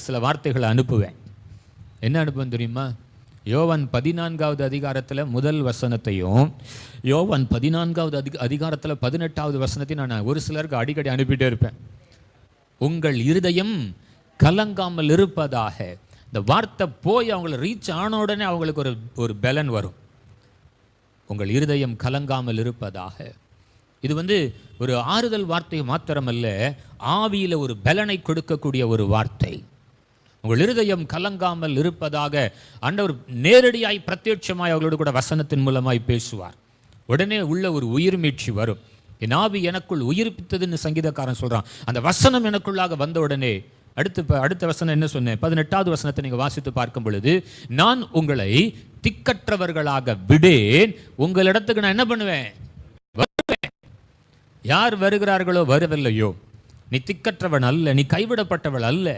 சில வார்த்தைகளை அனுப்புவேன். என்ன அனுப்புவேன் தெரியுமா? யோவான் பதினான்காவது அதிகாரத்தில் முதல் வசனத்தையும் யோவன் பதினான்காவது அதிக அதிகாரத்தில் பதினெட்டாவது வசனத்தையும் நான் ஒரு சிலருக்கு அடிக்கடி அனுப்பிட்டே இருப்பேன். உங்கள் இருதயம் கலங்காமல் இருப்பதாக. இந்த வார்த்தை போய் அவங்கள ரீச் ஆன உடனே அவங்களுக்கு ஒரு ஒரு பலன் வரும். உங்கள் இருதயம் கலங்காமல் இருப்பதாக. இது வந்து ஒரு ஆறுதல் வார்த்தை மாத்திரமல்ல ஆவியில் ஒரு பலனை கொடுக்கக்கூடிய ஒரு வார்த்தை. உங்கள் இருதயம் கலங்காமல் இருப்பதாக ஆண்டவர் நேரடியாய் பிரத்யட்சமாய் அவர்களோடு கூட வசனத்தின் மூலமாய் பேசுவார். உடனே உள்ள ஒரு உயிர் மீட்சி வரும். என் ஆவி எனக்குள் உயிர்ப்பித்ததுன்னு சங்கீதக்காரன் சொல்கிறான் அந்த வசனம் எனக்குள்ளாக வந்த உடனே அடுத்து அடுத்த வசனம் என்ன சொன்னேன்? பதினெட்டாவது வசனத்தை நீங்கள் வாசித்து பார்க்கும் பொழுது நான் உங்களை திக்கற்றவர்களாக விடேன். உங்களிடத்துக்கு நான் என்ன பண்ணுவேன்? வருவேன். யார் வருகிறார்களோ வரவில்லையோ. நீ திக்கற்றவன் அல்ல நீ கைவிடப்பட்டவள் அல்ல.